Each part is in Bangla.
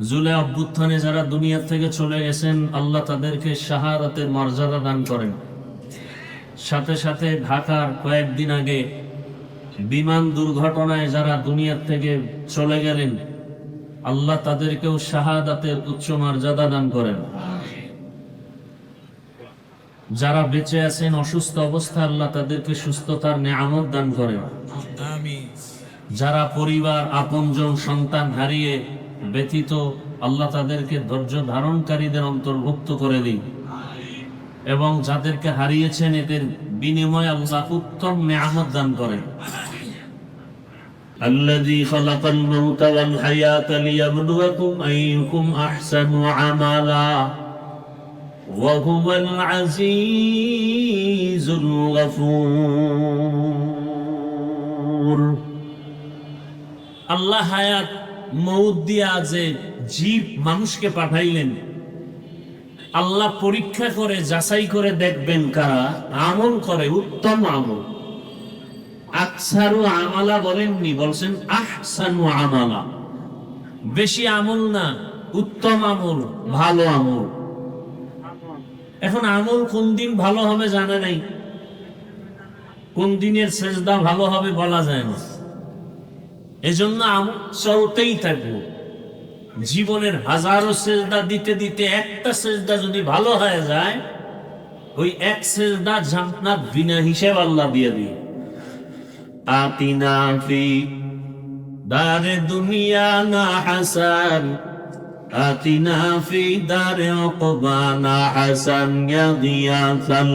জুলে অভ্যুত্থানে যারা দুনিয়া থেকে চলে গেছেন আল্লাহ তাদেরকে শাহাদাতের মর্যাদা দান করেন। সাথে সাথে ঢাকার কয়েকদিন আগে বিমান দুর্ঘটনায় যারা দুনিয়ার থেকে চলে গেলেন আল্লাহ তাদেরকেও শাহাদাতের উচ্চ মর্যাদা দান করেন। যারা বেঁচে আছেন অসুস্থ অবস্থা আল্লাহ তাদেরকে সুস্থতার নেয়ামত দান করেন। যারা পরিবার আপনজন সন্তান হারিয়ে ব্যথিত আল্লাহ তাদেরকে ধৈর্য ধারণকারীদের অন্তর্ভুক্ত করে দিন এবং যাদেরকে হারিয়েছেন এদের বিনিময়ে আল্লাহ উত্তম নেয়ামত দান করেন الذي خلق الموت والحياة ليبلوكم أيكم أحسن عملا وهو العزيز الغفور আল্লাহ হায়াত যে জীব মানুষকে পাঠাইলেন, আল্লাহ পরীক্ষা করে, যাচাই করে দেখবেন কারা? আমল করে, উত্তম আমল। আকসারু আমালা বলেননি, বলছেন আহসানু আমালা। বেশি আমল না, উত্তম আমল, ভালো আমল। এখন আমল কোন দিন ভালো হবে জানা নাই। কোন দিনের সেজদা ভালো হবে বলা যায় না। এজন্য আমি চলতেই থাকব। জীবনের হাজারো সেজদা দিতে দিতে একটা সেজদা যদি ভালো হয়ে যায়, ওই এক সেজদা জান্নাত বিনা হিসেব আল্লাহ দিয়ে দিই আতিনা ফি দারে দুনিয়া না হাসান। আতিনা ফি দারে অকবা না হাসান। ইয়াদিয়াসাল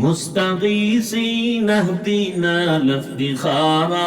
মুস্তাগীসিন, আহদিনা লাফতিখারা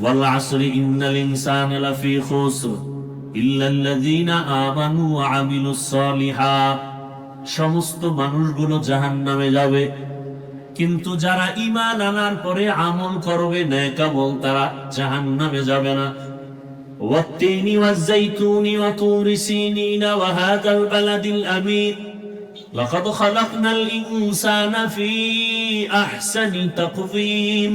والعصر إن الإنسان لفي خسر إلا الذين آمنوا وعملوا الصالحات সমস্ত মানুষগুলো জাহান্নামে যাবে কিন্তু যারা ইমান আনার পরে আমল করবে নেকামল তারা জাহান্নামে যাবে না والتين والزيتون وطور سينين وهذا البلد الأمين لقد خلقنا الإنسان في أحسن تقويم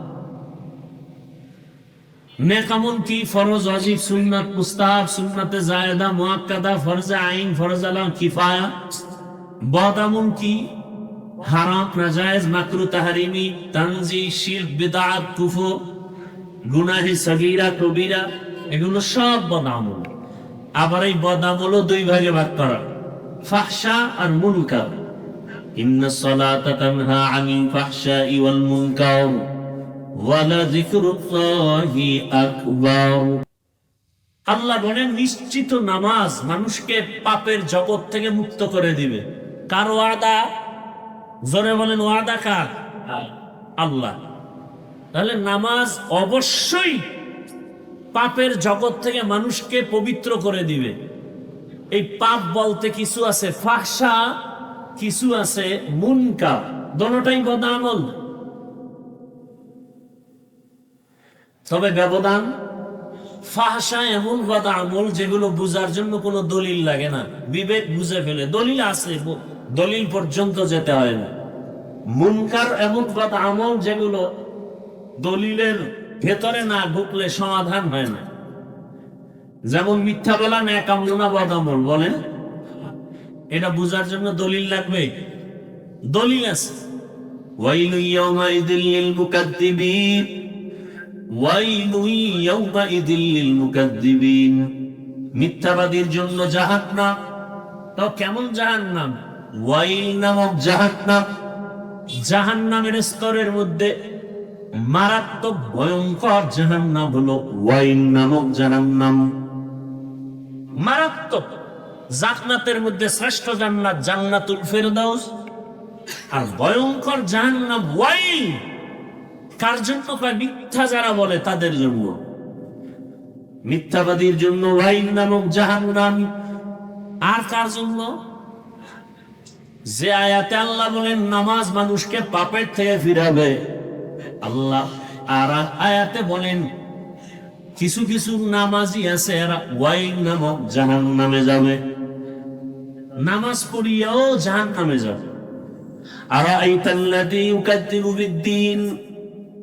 নেকামল কি ফরজ অজিব সুন্নাত মুস্তাহাব, সুন্নাতে জায়েদা, মুআক্কাদা, ফরজে আইন, ফরজ আলা কিফায়া। বদামুন কি হারাম, নাজায়েজ, মাকরু, তাহরিমি, তানজি শির বিদআত কুফর গুনাহে, সগীরা, কবিরা, এগুলো সব বদামুল আবার এই বদামুলও দুই ভাগে ভাগ করা। ফাহশা আর মুনকার। ইন্না সলাতা তানহা আনিল ফাহশাই ওয়াল মুনকার। আল্লাহ বলেন নিশ্চিত নামাজ মানুষকে পাপের জগৎ থেকে মুক্ত করে দিবে। কার ওয়াদা? জোরে বলেন ওয়াদা কার? আল্লাহ। তাহলে নামাজ অবশ্যই পাপের জগৎ থেকে মানুষকে পবিত্র করে দিবে। এই পাপ বলতে কিছু আছে ফাঁসা কিছু আছে মুনকা দোনোটাই বদামল তবে ব্যবধান ফাহসা এমন বাদা আমল যেগুলো বুঝার জন্য কোনো দলিল লাগে না। বিবেক বুঝে ফেলে। দলিল আছে দলিল পর্যন্ত যেতে হয় না। মুনকার এমন বাদা আমল যেগুলো দলিলের ভেতরে না ঢুকলে সমাধান হয় না। যেমন মিথ্যা বলা না কামনা বদামল বলেন। এটা বুঝার জন্য দলিল লাগবে দলিল আছে। ওয়াইলু ইয়াউমাইযিল লিল মুকাদ্দিবিন। ওয়াইলু ইয়াউমাইযিল লিল মুকাদ্দিবিন মিথ্যাবাদীর জন্য জাহান্নাম। তো কেমন জাহান্নাম? ওয়াইল নামক জাহান্নাম। জাহান্নামের স্তরের মধ্যে মারাত্মক ভয়ঙ্কর জাহান্নাম হলো ওয়াইল নামক জাহান্নাম। মারাত্মক। জান্নাতের মধ্যে শ্রেষ্ঠ জান্নাত জান্নাতুল ফেরদাউস। আর ভয়ঙ্কর জাহান্নাম ওয়াইল। কার জন্য মিথ্যা যারা বলে তাদের জন্য? মিথ্যাবাদীর জন্য লাইন নামক জাহান নাম আর কার জন্য? যে আয়াতে আল্লাহ বলেন, নামাজ মানুষকে পাপের থেকে ফিরাবে। আল্লাহ আর আয়াতে বলেন, কিছু কিছু নামাজি আছে এরা ওয়াইন নামক জাহান নামে যাবে। নামাজ পড়িয়াও জাহান নামে যাবে। আর এই তাল্লাদি উকাদ্দিন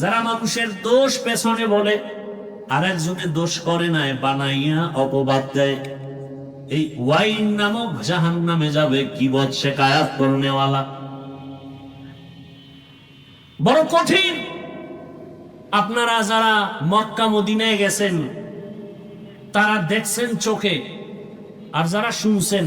যারা মানুষের দোষ পেছনে বলে আর একজনের দোষ করে নাই বানাইয়া অপবাদ দেয়। এই ওয়াইন নামক জাহান নামে যাবে কি বলছে কায়াত করনেওয়ালা। বড় কঠিন। আপনারা যারা মক্কা মদিনায় গেছেন, তারা দেখছেন চোখে, আর যারা শুনছেন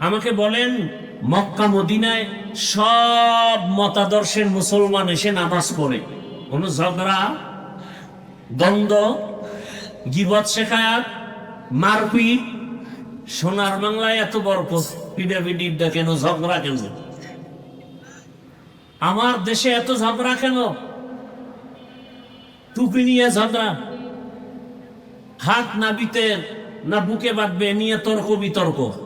আমাকে বলেন, মক্কা, মদিনায় সব মতাদর্শের মুসলমান এসে নামাজ পড়ে। কোন ঝগড়া, দ্বন্দ্ব, গিবত শেখায়াত মারপিট, সোনার বাংলায় এত বড় পিডাপিডিটা কেন ঝগড়া কেন? আমার দেশে এত ঝগড়া কেন? টুপি নিয়ে ঝগড়া। হাত না বিতে, না বুকে বাঁধবে নিয়ে তর্ক বিতর্ক।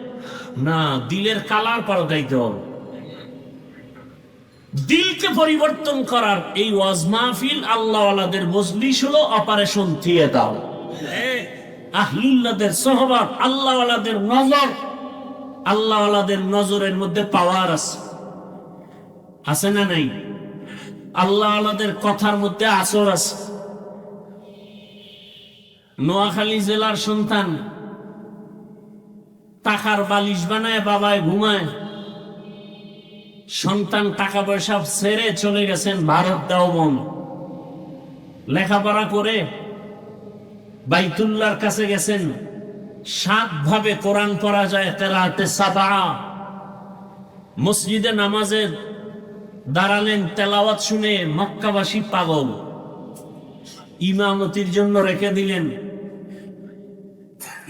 না, দিলের কালার পাল্টাইতে হবে। দিলকে পরিবর্তন করার এই ওয়াজ মাহফিল আল্লাহওয়ালাদের মজলিস হলো অপারেশন থিয়েটার আহলুল্লাদের আল্লাহওয়ালাদের নজর। আল্লাহওয়ালাদের নজরের মধ্যে পাওয়ার আছে। আছে না নাই? আল্লাহওয়ালাদের কথার মধ্যে আসর আছে। নোয়াখালী জেলার সন্তান টাকার বালিশ বানায়, বাবায় ঘুমায়। সন্তান টাকা পয়সা ছেড়ে চলে গেছেন ভারত দেওবন লেখাপড়া করে বাইতুল্লার কাছে গেছেন। সাত ভাবে কোরআন পড়া যায় তেরাতে সাবা মসজিদে নামাজে দাঁড়ালেন, তেলাওয়াত শুনে মক্কাবাসী পাগল। ইমামতির জন্য রেখে দিলেন।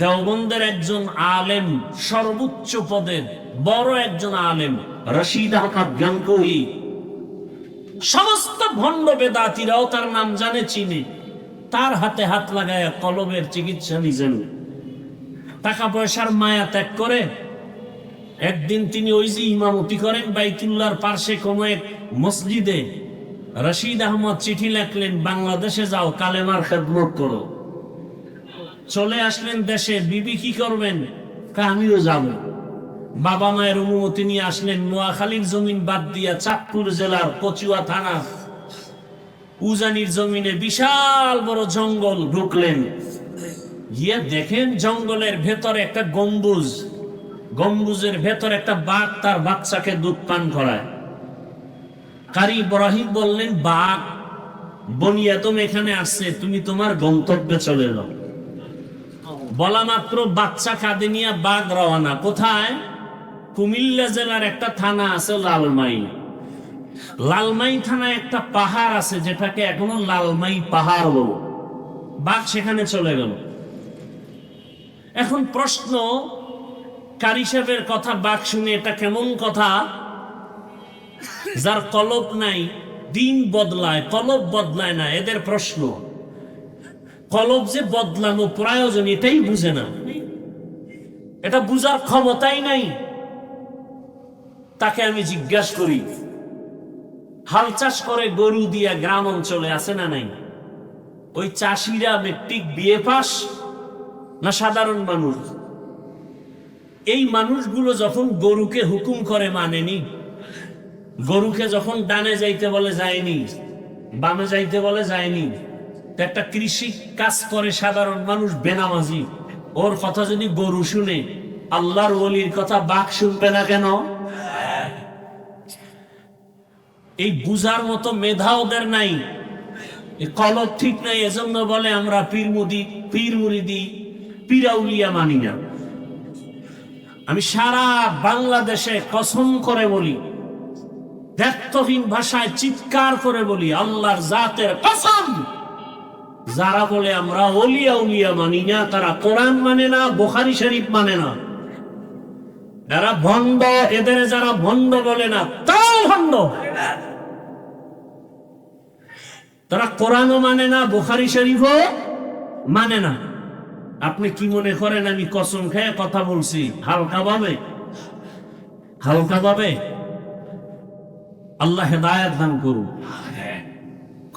দেওবন্দের একজন আলেম সর্বোচ্চ পদের বড় একজন আলেম, রশিদ আহমদ গাঙ্গুহি সমস্ত ভণ্ড বেদাতিরাও তার নাম জানে, চিনে। তার হাতে হাত লাগায় কলবের চিকিৎসা নিছেন টাকা পয়সার মায়া ত্যাগ করে একদিন তিনি ওই যে ইমামতি করেন বাইতুল্লার পার্শ্বে কোনো এক মসজিদে। রশিদ আহমদ চিঠি লেখলেন, বাংলাদেশে যাও, কালেমার খেদমত করো। চলে আসলেন দেশে, বিবি কি করবেন? আমিও যাব বাবা মায়ের অনুমতি নিয়ে আসলেন নোয়াখালীর জমিন বাদ দিয়া চাঁদপুর জেলার কচুয়া থানা। উজানির জমিনে বিশাল বড় জঙ্গল ঢুকলেন। গিয়ে দেখেন জঙ্গলের ভেতরে একটা গম্বুজ। গম্বুজের ভেতর একটা বাঘ তার বাচ্চাকে দুধ পান করায়। কারি ইব্রাহিম বললেন, বাঘ বনিয়াদম এখানে আসছে, তুমি তোমার গন্তব্যে চলে যাও। বলা মাত্র বাচ্চা কাঁদে নিয়ে বাঘ রওনা। কোথায়? কুমিল্লা জেলার একটা থানা আছে লালমাই। লালমাই থানায় একটা পাহাড় আছে, যেটাকে এখনও লালমাই পাহাড় বলো। বাঘ সেখানে চলে গেল। এখন প্রশ্ন, কারি সাহেবের কথা বাঘ শুনে এটা কেমন কথা? যার কলব নাই, দিন বদলায় কলব বদলায় না, এদের প্রশ্ন। কলব যে বদলানো প্রয়োজন, এটাই বুঝে না। এটা বুঝার ক্ষমতাই নাই। তাকে আমি জিজ্ঞাসা করি, হাল চাষ করে গরু দিয়া গ্রাম অঞ্চলে আছে না নাই? ওই চাষিরা মেট্রিক বিয়ে পাস না সাধারণ মানুষ? এই মানুষগুলো যখন গরুকে হুকুম করে, মানেনি? গরুকে যখন ডানে যাইতে বলে, যায়নি। বামে যাইতে বলে, যায়নি। একটা কৃষি কাজ করে সাধারণ মানুষ, বেনামাজি। ওর কথা যদি গরু শুনে, আল্লাহর ওলির কথা বাঘ শুনবে না কেন? এই বুঝার মতো মেধা ওদের নাই। কলব ঠিক নাই, এজন্য বলে আমরা পীর মুদি, পীর মুরিদি পীরাউলিয়া মানি না। আমি সারা বাংলাদেশে কসম করে বলি, ব্যক্তহীন ভাষায় চিৎকার করে বলি, আল্লাহর জাতের কসম। যারা বলে আমরা অলিয়া উলিয়া মানি না, তারা কোরআন মানে না, বোখারি শরীফ মানে না। যারা ভণ্ড, এদের যারা ভণ্ড বলে না তারাও ভণ্ড। তারা কোরআনও মানে না, বোখারি শরীফও মানে না। আপনি কি মনে করেন, আমি কসম খেয়ে কথা বলছি? হালকা ভাবে? হালকা ভাবে? আল্লাহ হেদায়াত দান করুন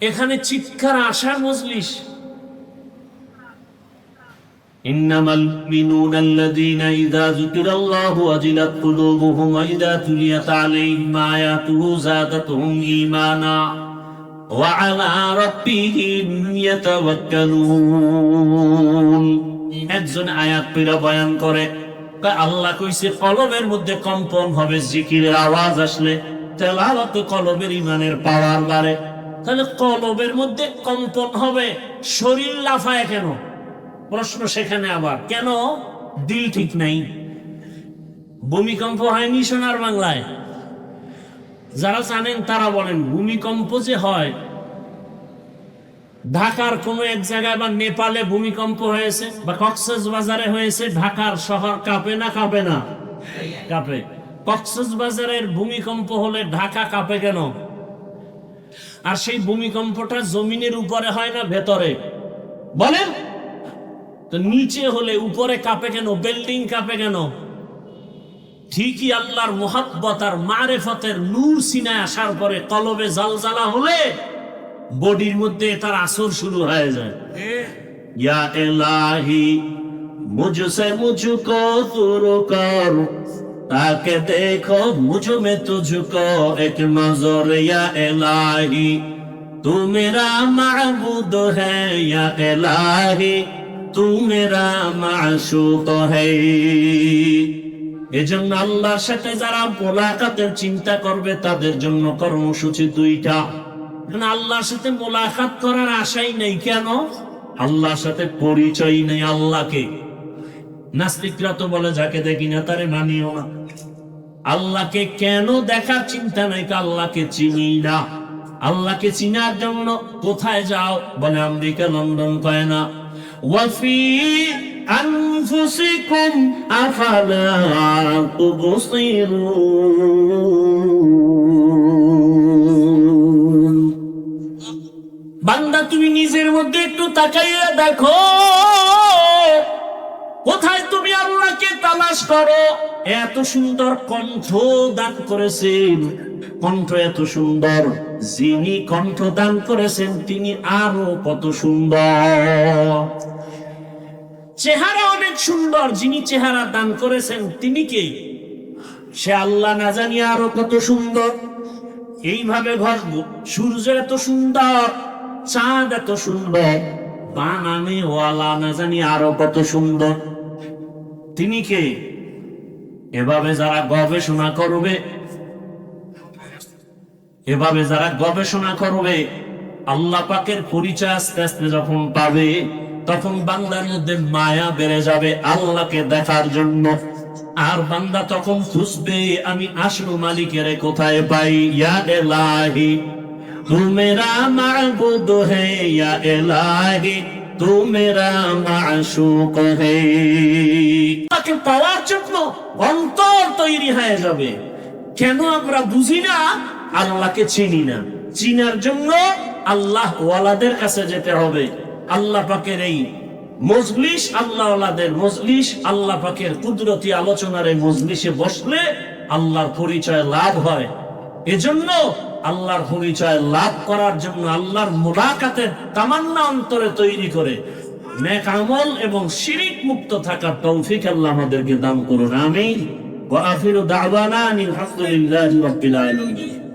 এখানে চিৎকার আসার মজলিস إنما المؤمنون الذين إذا ذكر الله وجلت قلوبهم وإذا تليت عليهم آياته زادتهم إيمانا وعلى ربهم يتوكلون একজন আয়াত পেরা বয়ান করে কয় আল্লাহ কইছে কলবের মধ্যে কম্পন হবে জিকিরের আওয়াজ আসলে তেলাওয়াত কলবের ইমানের পাওয়ার বাড়ে তাহলে কলবের মধ্যে কম্পন হবে। শরীর লাফায় কেন? প্রশ্ন সেখানে আবার। কেন? দিল ঠিক নাই। ভূমিকম্প হয়নি সোনার বাংলায়। যারা জানেন তারা বলেন, ভূমিকম্প যে হয়, ঢাকার কোনো এক জায়গায় বা নেপালে ভূমিকম্প হয়েছে বা কক্সেস বাজারে হয়েছে, ঢাকার শহর কাঁপে না কাঁপে না? কাঁপে। কক্সেস বাজারের ভূমিকম্প হলে ঢাকা কাঁপে কেন? আর সেই ভূমিকম্পটা জমিনের উপরে হয় না ভেতরে। বলেন? তো নিচে হলে উপরে কাঁপে কেন? বিল্ডিং কাঁপে কেন? ঠিকই আল্লাহর মোহাব্বত আর মারেফতের নূর সিনায় আসার পরে কলবে জালজালা হলে বডির মধ্যে তার আসর শুরু হয়ে যায়। ইয়া এলাহি মুঝসে মুঝকো তাকে দেখো মুজমে তুঝকো, এক নজর এলাহি। তু মাহবুদ হ্যাঁ এলাহি তু মেরা মাসুক হ্যাঁ এজন্য আল্লাহর সাথে যারা মোলাকাতের চিন্তা করবে, তাদের জন্য কর্মসূচি দুইটা। আল্লাহর সাথে মোলাকাত করার আশাই নেই কেন? আল্লাহর সাথে পরিচয় নেই আল্লাহকে। নাস্তিকরা তো বলে, যাকে দেখি না, তারে মানিও না। আল্লাহকে কেন দেখার চিন্তা নাই আল্লাহকে চিনি না। আল্লাহকে চিনার জন্য কোথায় যাও বলে আমেরিকা লন্ডন কয় না। ওয়াফি আনফুসিকুম আফালা বান্দা, তুমি নিজের মধ্যে একটু তাকাইয়া দেখো। কোথায় তুমি আল্লাহকে তালাশ করো? এত সুন্দর কণ্ঠ দান করেছেন। কণ্ঠ এত সুন্দর, যিনি কণ্ঠ দান করেছেন, তিনি আরও কত সুন্দর। চেহারা অনেক সুন্দর, যিনি চেহারা দান করেছেন, তিনি কে? সে আল্লাহ না জানি আরও কত সুন্দর। এইভাবে ভাবব সূর্য এত সুন্দর, চাঁদ এত সুন্দর। বানানে ওয়ালা না জানি আরও কত সুন্দর। তিনি কে? এভাবে যারা গবেষণা করবে, এভাবে যারা গবেষণা করবে, আল্লাহ পাকের পরিচয় আস্তে আস্তে যখন পাবে, তখন বান্দার মধ্যে মায়া বেড়ে যাবে আল্লাহকে দেখার জন্য। আর বান্দা তখন খুঁজবে, আমি আসল মালিকের কোথায় পাই? ইয়া এলাহি পাওয়ার জন্য অন্তর তৈরি হয়ে যাবে। কেন আমরা আল্লাহকে চিনি না। চিনার জন্য আল্লাহ ওয়ালাদের কাছে যেতে হবে। আল্লাহ পাকের এই মজলিস, আল্লাহ মজলিস, আল্লাহ পাকের কুদরতি আলোচনার এই মজলিসে বসলে আল্লাহর পরিচয় লাভ হয়। এজন্য আল্লাহর পরিচয় লাভ করার জন্য আল্লাহর মোলাকাতের তামান্না অন্তরে তৈরি করে নেক আমল এবং শিরিক মুক্ত থাকার তৌফিক আল্লাহ আমাদেরকে দান করুন আমি ওয়া আখিরু দাওয়ানা আনিল হামদুলিল্লাহি রাব্বিল আলামিন।